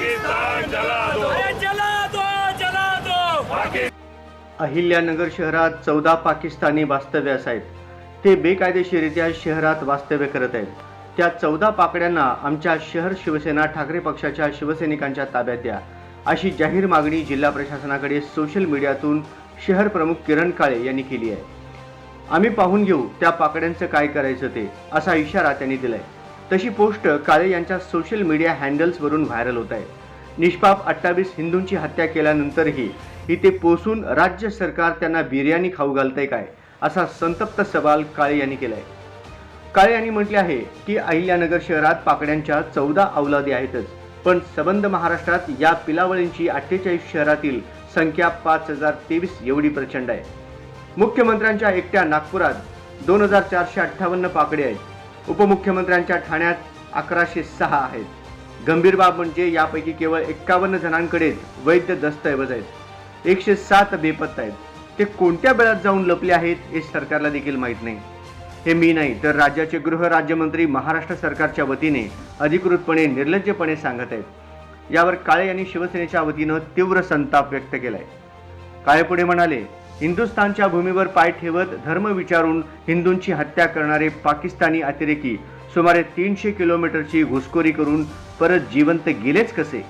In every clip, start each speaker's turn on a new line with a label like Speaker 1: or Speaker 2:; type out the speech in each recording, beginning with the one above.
Speaker 1: पाकिस्तान जला दो
Speaker 2: अरे जला दो जला दो
Speaker 3: अहिल्यानगर शहरात चौदा पाकिस्तानी वास्तव्यास आहेत ते बेकायदेशीरित्या शहरात वास्तव्य करत आहेत. त्या चौदा पाकड्यांना आमच्या शहर शिवसेना ठाकरे पक्षाच्या शिवसैनिकांच्या ताब्यात द्या. अशी जाहीर मागणी जिल्हा प्रशासनाकडे सोशल मीडियातून शहर प्रमुख किरण काळे यांनी केली आहे. आम्ही पाहून घेऊ त्या पाकड्यांचं काय करायचं ते असा इशारा त्यांनी दिलाय. तशी पोस्ट काळे यांच्या सोशल मीडिया हँडल्सवरून व्हायरल होत आहे. निष्पाप अठ्ठावीस हिंदूंची हत्या केल्यानंतरही इथे पोचून राज्य सरकार त्यांना बिर्याणी खाऊ घालतंय काय असा संतप्त सवाल काळे यांनी केलाय. काळे यांनी म्हटले आहे की अहिल्यानगर शहरात पाकड्यांच्या चौदा अवलादी आहेतच पण सबंध महाराष्ट्रात या पिलावळींची अठ्ठेचाळीस शहरातील संख्या पाच हजार तेवीस एवढी प्रचंड आहे. मुख्यमंत्र्यांच्या एकट्या नागपुरात दोन हजार चारशे अठ्ठावन्न पाकडे आहेत. उपमुख्यमंत्र्यांच्या ठाण्यात अकराशे सहा आहेत. गंभीर बाब म्हणजे यापैकी केवळ एक्कावन्न जणांकडेच वैध दस्तऐवज आहेत. एकशे सात बेपत्ता आहेत. ते कोणत्या बेळात जाऊन लपले आहेत हे सरकारला देखील माहीत नाही. हे मी नाही तर राज्याचे गृह राज्यमंत्री महाराष्ट्र सरकारच्या वतीने अधिकृतपणे निर्लज्जपणे सांगत आहेत. यावर काळे यांनी शिवसेनेच्या वतीनं तीव्र संताप व्यक्त केलाय. काळे पुढे म्हणाले हिंदुस्थानच्या भूमीवर पाय ठेवत धर्म विचारून हिंदूंची हत्या करणारे पाकिस्तानी अतिरेकी सुमारे तीनशे किलोमीटरची घुसखोरी करून परत जिवंत गेलेच कसे?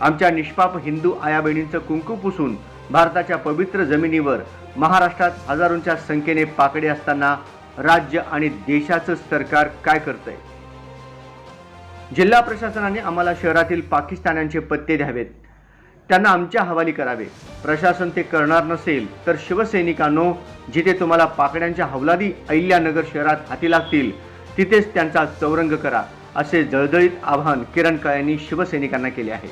Speaker 3: आमच्या निष्पाप हिंदू आयाबहिणींचं कुंकू पुसून भारताच्या पवित्र जमिनीवर महाराष्ट्रात हजारोंच्या संख्येने पाकडे असताना राज्य आणि देशाचं सरकार काय करतंय? जिल्हा प्रशासनाने आम्हाला शहरातील पाकिस्तान्यांचे पत्ते द्यावेत. त्यांना आमच्या हवाली करावे. प्रशासन ते करणार नसेल तर शिवसैनिकांनो जिथे तुम्हाला पाकड्यांच्या हवलादी अहिल्यानगर शहरात हाती लागतील तिथेच त्यांचा चौरंग करा असे जळजळीत आवाहन किरण काळ्यांनी शिवसैनिकांना केले आहे.